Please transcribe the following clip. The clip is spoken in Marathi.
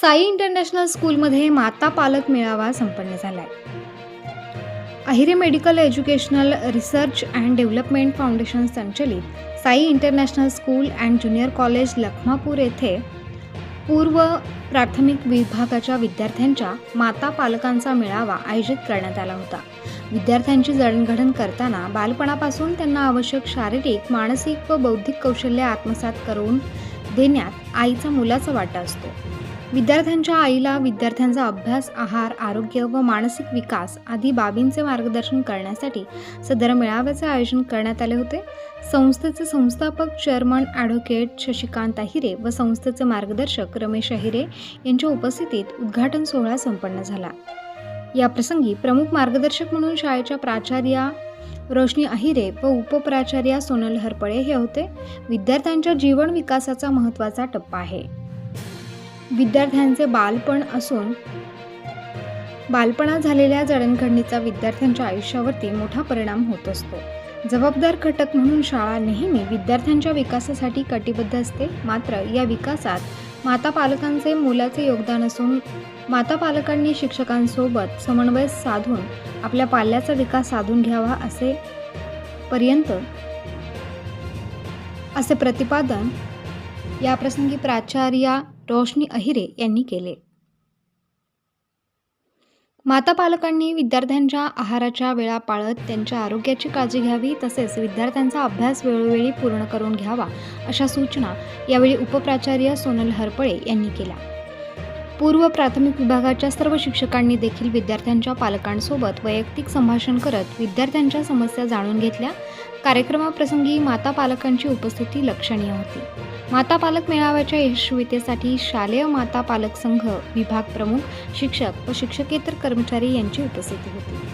साई इंटरनॅशनल स्कूलमध्ये माता पालक मेळावा संपन्न झालाय. Ahire medical educational research and development foundation संचलित Sai international school and junior college Lakhmapur येथे पूर्व प्राथमिक विभागाच्या विद्यार्थ्यांच्या माता पालकांचा मेळावा आयोजित करण्यात आला होता. विद्यार्थ्यांची जडणघडण करताना बालपणापासून त्यांना आवश्यक शारीरिक मानसिक व बौद्धिक कौशल्य आत्मसात करून देण्यात आईचा मुलाचा वाटा असतो. विद्यार्थ्यांच्या आईला विद्यार्थ्यांचा अभ्यास आहार आरोग्य व मानसिक विकास आदी बाबींचे मार्गदर्शन करण्यासाठी सदर मेळाव्याचे आयोजन करण्यात आले होते. संस्थेचे संस्थापक चेअरमन ॲडव्होकेट शशिकांत अहिरे व संस्थेचे मार्गदर्शक रमेश अहिरे यांच्या उपस्थितीत उद्घाटन सोहळा संपन्न झाला. या प्रसंगी प्रमुख मार्गदर्शक म्हणून शाळेच्या प्राचार्या रोशनी अहिरे व उपप्राचार्या सोनल हरपळे हे होते. विद्यार्थ्यांच्या जीवन विकासाचा महत्त्वाचा टप्पा आहे. विद्यार्थ्यांचे बालपण असून बालपणात झालेल्या जडणघडणीचा विद्यार्थ्यांच्या आयुष्यावरती मोठा परिणाम होत असतो. जबाबदार घटक म्हणून शाळा नेहमी विद्यार्थ्यांच्या विकासासाठी कटिबद्ध असते. मात्र या विकासात माता पालकांचे मोलाचे योगदान असून माता पालकांनी शिक्षकांसोबत समन्वय साधून आपल्या पाल्याचा विकास साधून घ्यावा असे पर्यंत असे प्रतिपादन याप्रसंगी प्राचार्या रोशनी अहिरे यांनी केले. माता पालकांनी विद्यार्थ्यांच्या आहाराच्या वेळा पाळत त्यांच्या आरोग्याची काळजी घ्यावी तसेच विद्यार्थ्यांचा अभ्यास वेळोवेळी पूर्ण करून घ्यावा अशा सूचना यावेळी उपप्राचार्य सोनल हरपळे यांनी केल्या. पूर्व प्राथमिक विभागाच्या सर्व शिक्षकांनी देखील विद्यार्थ्यांच्या पालकांसोबत वैयक्तिक संभाषण करत विद्यार्थ्यांच्या समस्या जाणून घेतल्या. कार्यक्रमाप्रसंगी माता पालकांची उपस्थिती लक्षणीय होती. माता पालक मेळाव्याच्या यशस्वीतेसाठी शालेय माता पालक संघ विभाग प्रमुख शिक्षक व शिक्षकेतर कर्मचारी यांची उपस्थिती होती.